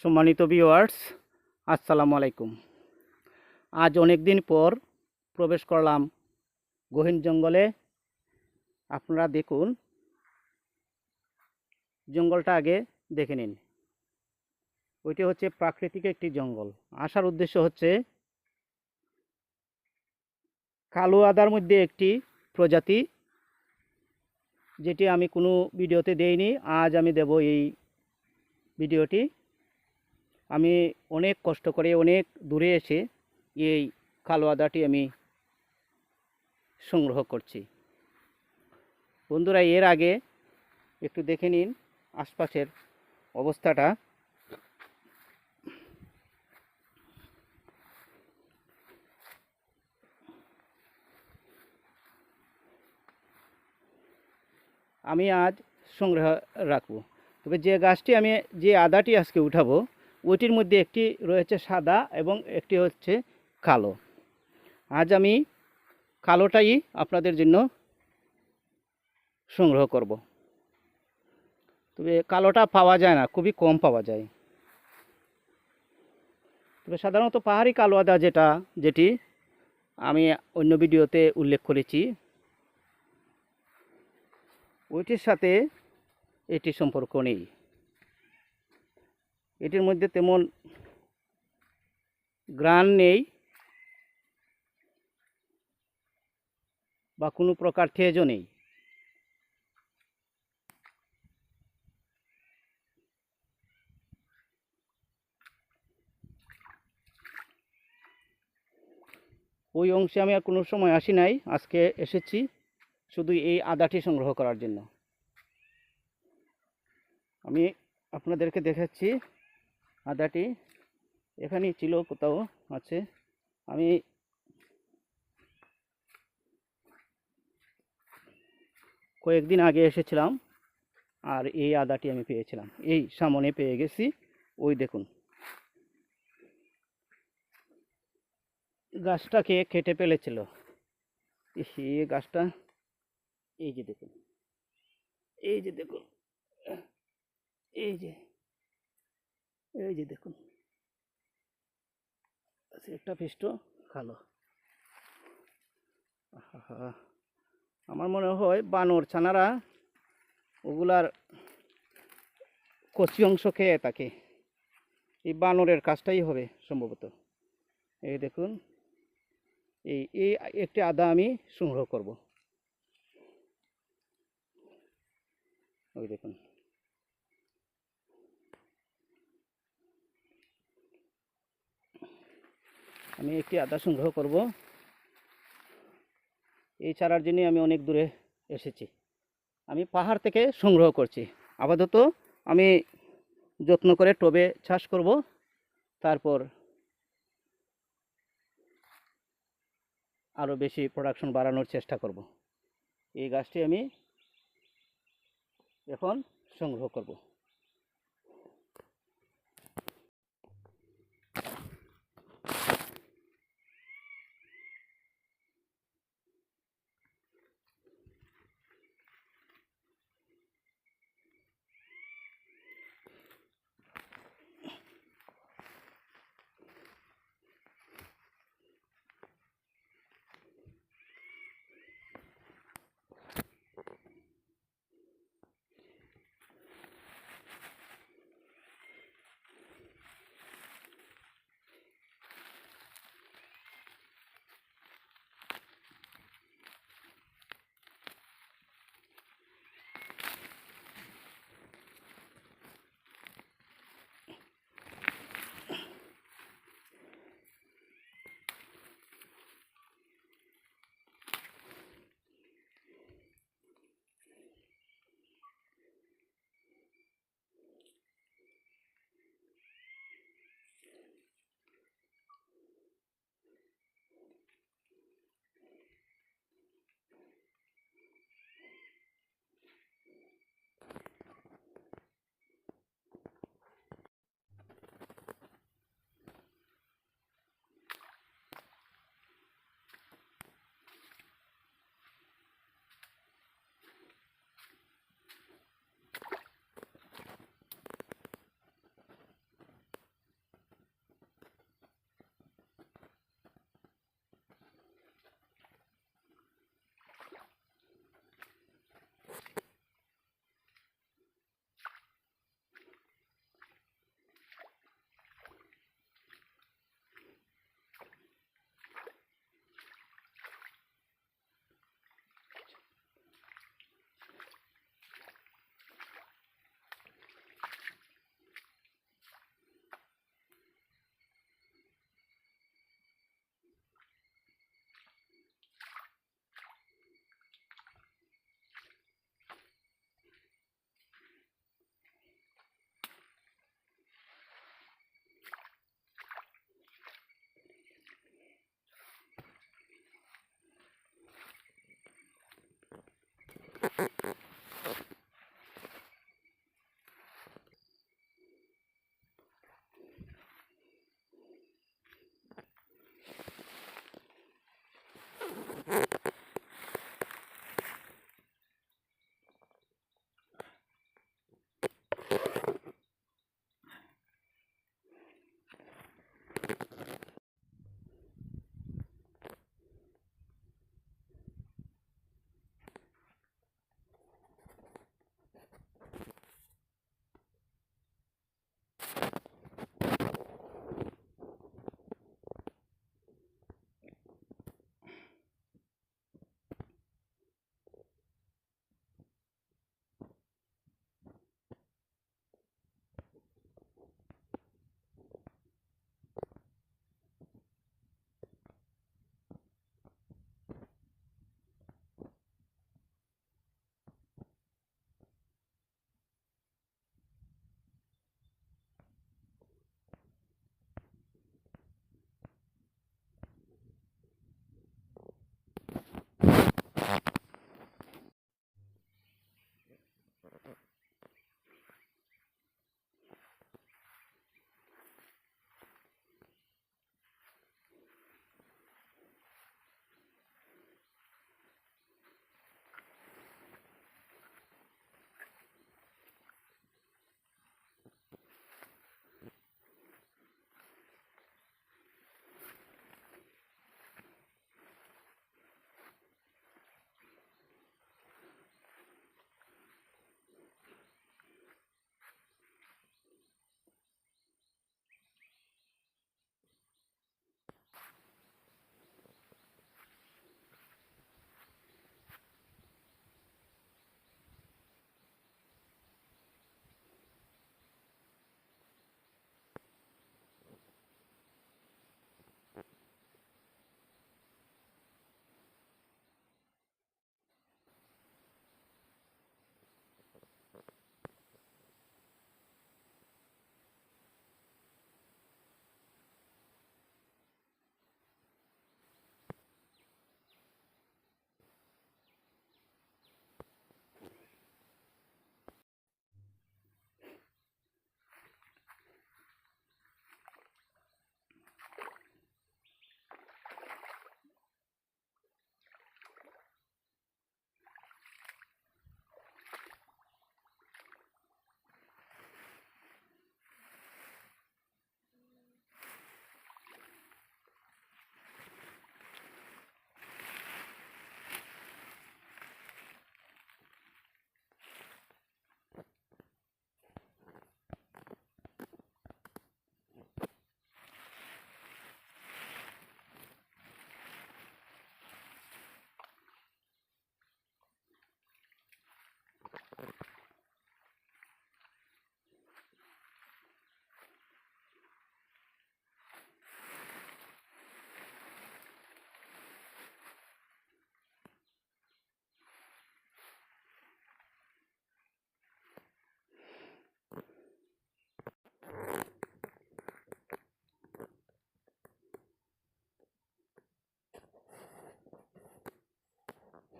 সম্মানিত ভিউয়ার্স আসসালামু আলাইকুম। আজ অনেক দিন পর প্রবেশ করলাম গহীন জঙ্গলে। আপনারা দেখুন, জঙ্গলটা আগে দেখে নিন। ওইটি হচ্ছে প্রাকৃতিক একটি জঙ্গল। আসার উদ্দেশ্য হচ্ছে কালো আদার মধ্যে একটি প্রজাতি, যেটি আমি কোনো ভিডিওতে দেইনি। আজ আমি দেব এই ভিডিওটি। আমি অনেক কষ্ট করে অনেক দূরে এসে এই কালো আদাটি আমি সংগ্রহ করছি। বন্ধুরা, এর আগে একটু দেখে নিন আশপাশের অবস্থাটা। আমি আজ সংগ্রহ রাখব। তবে যে গাছটি আমি, যে আদাটি আজকে উঠাবো ওইটির মধ্যে একটি রয়েছে সাদা এবং একটি হচ্ছে কালো। আজ আমি কালোটাই আপনাদের জন্য সংগ্রহ করব। তবে কালোটা পাওয়া যায় না, খুবই কম পাওয়া যায়। তবে সাধারণত পাহাড়ি কালো আদা যেটা, যেটি আমি অন্য ভিডিওতে উল্লেখ করেছি, ওইটির সাথে এটি সম্পর্ক নেই। এটির মধ্যে তেমন গ্রান নেই বা কোনো প্রকার তেজও নেই। ওই অংশে আমি আর কোনো সময় আসি নাই, আজকে এসেছি শুধু এই আদাটি সংগ্রহ করার জন্য। আমি আপনাদেরকে দেখাচ্ছি। আদাটি এখানেই ছিল, কোথাও আছে। আমি কয়েকদিন আগে এসেছিলাম আর এই আদাটি আমি পেয়েছিলাম। এই সামনে পেয়ে গেছি, ওই দেখুন। গাছটাকে কেটে ফেলেছিল। এই গাছটা, এই যে দেখুন, এই যে দেখুন, এই যে এই যে দেখুন। আচ্ছা, একটা পিষ্ট খালো। আমার মনে হয় বানর ছানারা ওগুলার কচি অংশ খেয়ে থাকে। এই বানরের কাজটাই হবে সম্ভবত। এই দেখুন এই এই একটি আদা আমি সংগ্রহ করব। ওই দেখুন। আমি একটি আদা সংগ্রহ করব। এই চারার জন্যই আমি অনেক দূরে এসেছি। আমি পাহাড় থেকে সংগ্রহ করছি। আপাতত আমি যত্ন করে টবে চাষ করব। তারপর আরও বেশি প্রোডাকশন বাড়ানোর চেষ্টা করব। এই গাছটি আমি এখন সংগ্রহ করব।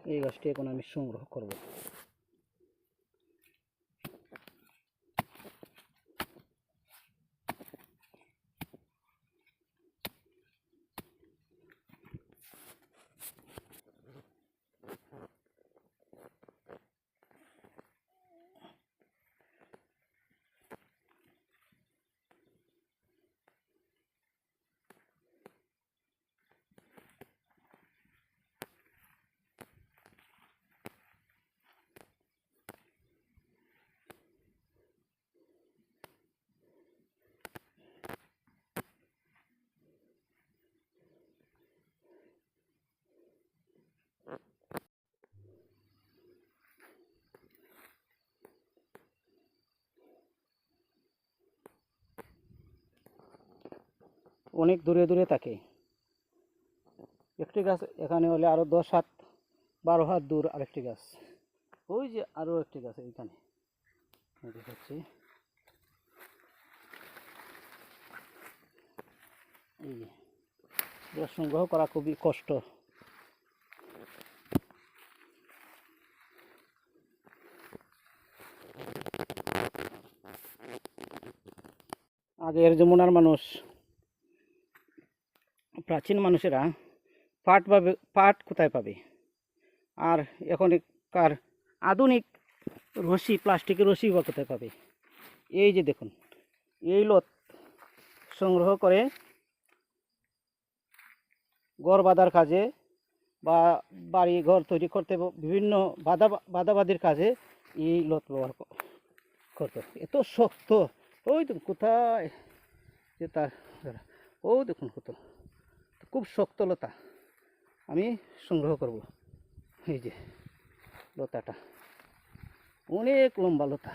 এই গাছটি এখন আমি সংগ্রহ করব। অনেক দূরে দূরে থাকে। একটি গাছ এখানে হলে আরও দশ হাত, বারো হাত দূর আরেকটি গাছ। ওই যে আরও একটি গাছ এইখানে। এই দেখাচ্ছি। এই সংগ্রহ করা খুবই কষ্ট। আগের যমুনার মানুষ প্রাচীন মানুষেরা পাট পাবে, পাট কোথায় পাবে? আর এখনকার আধুনিক রশি, প্লাস্টিকের রশি বা কোথায় পাবে? এই যে দেখুন, এই লত সংগ্রহ করে ঘর বাঁধার কাজে বা বাড়ি ঘর তৈরি করতে বিভিন্ন বাধা বাধাবাদির কাজে এই লত ব্যবহার করতো। এত শক্ত, ওই দেখুন কোথায় যে তার ও দেখুন কত। খুব শক্ত লতা আমি সংগ্রহ করব। এই যে লতাটা। অনেক লম্বা লতা।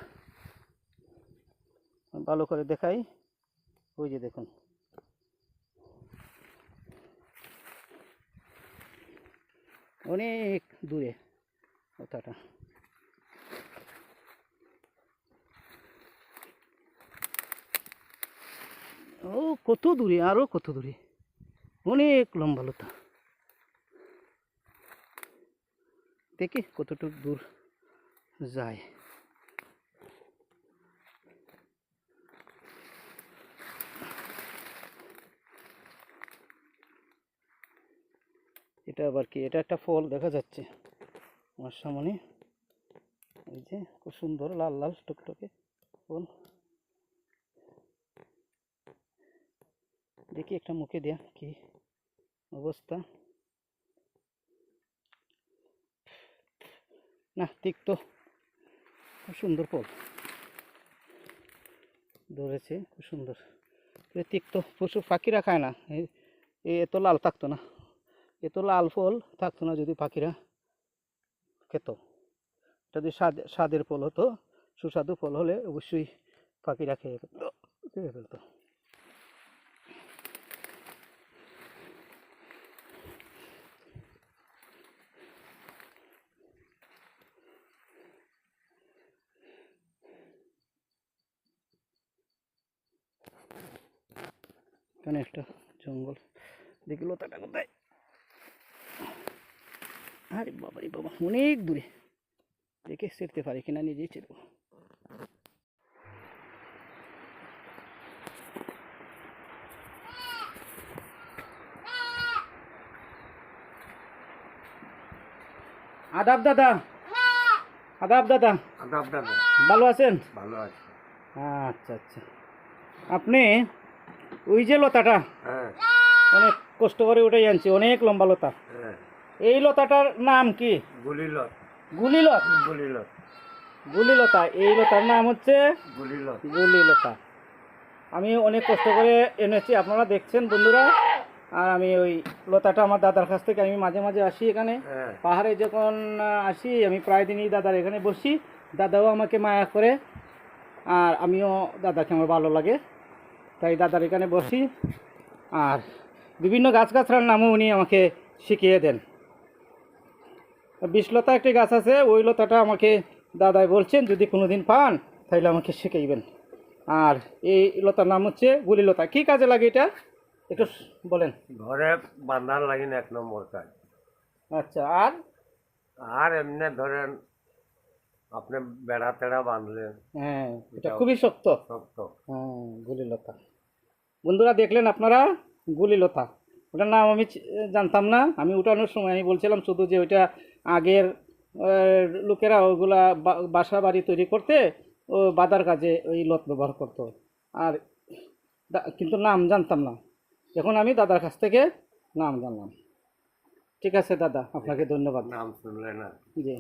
ভালো করে দেখাই। ওই যে দেখুন। অনেক দূরে লতাটা। ও, কত দূরে, আরও কত দূরে। অনেক লম্বা লতা দেখি কতটুকু দূর যায়। এটা আবার কি? এটা একটা ফল দেখা যাচ্ছে। আমার সামনে। এই যে খুব সুন্দর লাল লাল টুকটুকে ফল। দেখি একটা মুখে দেয়া কি অবস্থা। না তিক্ত খুব সুন্দর ফল ধরেছে, খুব সুন্দর। তিক্ত পশু পাখিরা খায় না। এত লাল থাকতো না। এত লাল ফল থাকতো না যদি পাখিরা খেত। এটা যদি স্বাদ স্বাদের ফল হতো, সুস্বাদু ফল হলে অবশ্যই পাখিরা খেয়ে খেয়ে ফেলতো। এখানে একটা জঙ্গল দেখি লতাটা কোথায় আরে বাবা রে বাবা অনেক দূরে দেখে শিখতে পারি কিনা নিজেই চিরব আদাব দাদা আদাব দাদা আদাব দাদা ভালো আছেন? ভালো আছে। আচ্ছা আচ্ছা। আপনি ওই যে লতাটা হ্যাঁ। অনেক কষ্ট করে উঠে আনছি অনেক লম্বা লতা। হ্যাঁ। এই লতাটার নাম কি? গুলিলত গুলিলত গুলিলত গুলিলতা এই লতার নাম হচ্ছে গুলিলত গুলিলতা। আমি অনেক কষ্ট করে এনেছি আপনারা দেখছেন বন্ধুরা। আর আমি ওই লতাটা আমার দাদার কাছ থেকে আমি মাঝে মাঝে আসি এখানে। হ্যাঁ। পাহাড়ে যখন আসি আমি প্রায় দিনই দাদার এখানে বসি। দাদাও আমাকে মায়া করে আর আমিও দাদাকে আমার ভালো লাগে। তাই দাদার এখানে বসি। আর বিভিন্ন গাছগাছড়ার নামও উনি আমাকে শিখিয়ে দেন। বিষলতা একটি গাছ আছে ওই লতাটা আমাকে দাদাই বলছেন যদি কোনো দিন পান তাহলে আমাকে শিখাইবেন। আর এই লতার নাম হচ্ছে গুলিলতা কী কাজে লাগে এটা? একটু বলেন। ঘরে বান্ধার লাগিন এক নম্বর কাজ। আচ্ছা আর? আর এমনি ধরেন আপনি বেড়া তেড়া বাঁধলেন। হ্যাঁ এটা খুবই শক্ত। শক্ত। হ্যাঁ গুলিলতা বন্ধুরা দেখলেন আপনারা? গুলিলতা ওটার নাম আমি জানতাম না। আমি উঠানোর সময় আমি বলছিলাম শুধু যে ওইটা আগের লোকেরা ওগুলা বাসা বাড়ি তৈরি করতে ও বাদার কাজে ওই লত ব্যবহার করতো। আর কিন্তু নাম জানতাম না। এখন আমি দাদার কাছ থেকে নাম জানলাম। ঠিক আছে দাদা আপনাকে ধন্যবাদ। নাম শুনলেন না জি।